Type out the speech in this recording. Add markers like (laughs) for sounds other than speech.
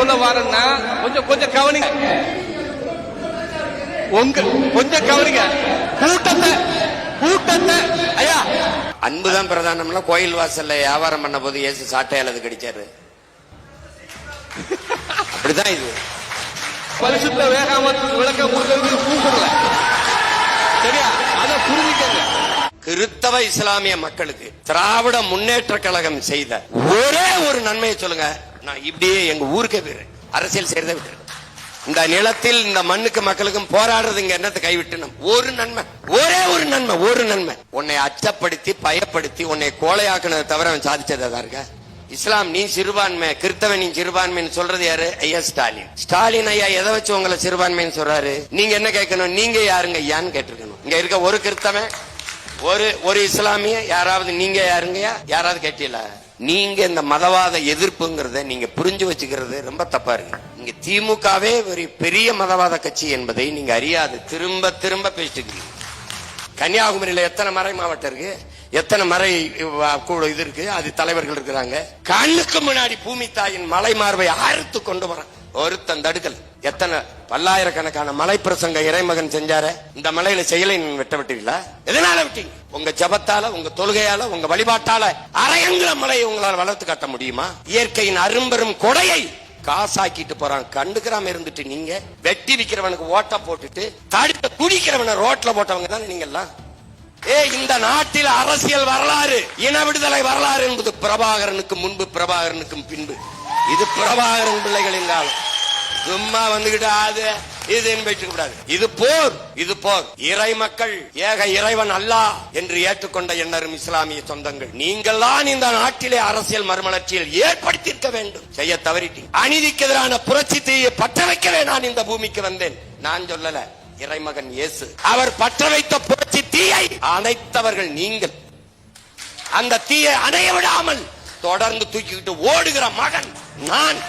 சொல்ல வரேன்னா கொஞ்சம் கொஞ்சம் கவனிங்க. உங்க கொஞ்சம் கவனிங்க. கூட்டத்தை கூட்டத்தை ஐயா. அன்புதான் பிரதானம்ல கோயில் வாசல்ல வியாபாரம் பண்ண போது இயேசு சாட்டையால் அது கடிச்சாரு. (laughs) அப்படிதான் இது. பரிசுத்த வேகாமத்துக்கு விளக்கம் கொடுக்கறது கூப்பிடல. சரியா? அதை புரிஞ்சுக்கங்க. கிறித்தவ இஸ்லாமிய மக்களுக்கு திராவிட முன்னேற்ற கழகம் செய்த ஒரே ஒரு நன்மையை சொல்லுங்க. நான் இப்படியே எங்க ஊருக்கே போயிடுறேன். அரசியல் செய்யறதை விட்டுறேன். இந்த நிலத்தில் இந்த மண்ணுக்கு மக்களுக்கும் போராடுறது இங்க என்னத்தை கைவிட்டுனும் ஒரு நன்மை. ஒரே ஒரு நன்மை ஒரு நன்மை. உன்னை அச்சப்படுத்தி பயப்படுத்தி உன்னை கோலையாக்குனதை தவிர அவன் சாதிச்சதா இருக்க? இஸ்லாம் நீ சிறுபான்மை கிறிஸ்தவன் நீ சிறுபான்மைன்னு சொல்றது யாரு? ஐயா ஸ்டாலின். ஸ்டாலின் ஐயா எதை வச்சு உங்களை சிறுபான்மைன்னு சொல்றாரு? நீங்க என்ன கேட்கணும்? நீங்க யாருங்க? ஐயான்னு கேட்டிருக்கணும். இங்க இருக்க ஒரு கிறிஸ்தவன் ஒரு ஒரு இஸ்லாமிய யாராவது நீங்க யாருங்கயா யாராவது கேட்டீங்களா? நீங்க இந்த மதவாத எதிர்ப்புங்கிறத நீங்க புரிஞ்சு வச்சுக்கிறது ரொம்ப தப்பா இருக்கு. இங்க திமுகவே ஒரு பெரிய மதவாத கட்சி என்பதை நீங்க அறியாது. திரும்ப திரும்ப பேசிட்டு கன்னியாகுமரியில எத்தனை மறை மாவட்டம் இருக்கு? எத்தனை மறை கூட இது இருக்கு? அது தலைவர்கள் இருக்கிறாங்க. கண்ணுக்கு முன்னாடி பூமி தாயின் மலை மார்பை அறுத்து கொண்டு வர ஒருத்தன் தடுக்கல். எத்தனை பல்லாயிரக்கணக்கான மலை பிரசங்க இறைமகன் செஞ்சார? இந்த மலையில செயலை நீங்க வெட்ட விட்டீங்களா எதனால விட்டீங்க? உங்க ஜபத்தால உங்க தொழுகையால உங்க வழிபாட்டால அரையங்குல மலையை உங்களால் வளர்த்து காட்ட முடியுமா? இயற்கையின் அரும்பெரும் கொடையை காசாக்கிட்டு போறான். கண்டுக்கிறாம இருந்துட்டு நீங்க வெட்டி விக்கிறவனுக்கு ஓட்ட போட்டுட்டு தடுத்த குடிக்கிறவனை ரோட்ல போட்டவங்க தானே நீங்க எல்லாம் ஏ இந்த நாட்டில் அரசியல் வரலாறு இன விடுதலை வரலாறு என்பது பிரபாகரனுக்கு முன்பு பிரபாகரனுக்கும் பின்பு. இது பிரபாகரன் பிள்ளைகளின் காலம். சும்மா வந்துகிட்டு ஆது இதுன்னு போயிட்டு கூடாது இது போர் இது போர். இறை மக்கள் ஏக இறைவன் அல்லா என்று ஏற்றுக்கொண்ட எண்ணரும் இஸ்லாமிய சொந்தங்கள். நீங்கள் தான் இந்த நாட்டிலே அரசியல் மறுமலர்ச்சியில் ஏற்படுத்தியிருக்க வேண்டும். செய்ய தவறிட்டீங்க அநீதிக்கு எதிரான புரட்சி தீயை பற்ற வைக்கவே நான் இந்த பூமிக்கு வந்தேன். நான் சொல்லல இறைமகன் இயேசு. அவர் பற்ற வைத்த புரட்சி தீயை அணைத்தவர்கள் நீங்கள். அந்த தீயை அணைய விடாமல் தொடர்ந்து தூக்கிக்கிட்டு ஓடுகிற மகன் நான்.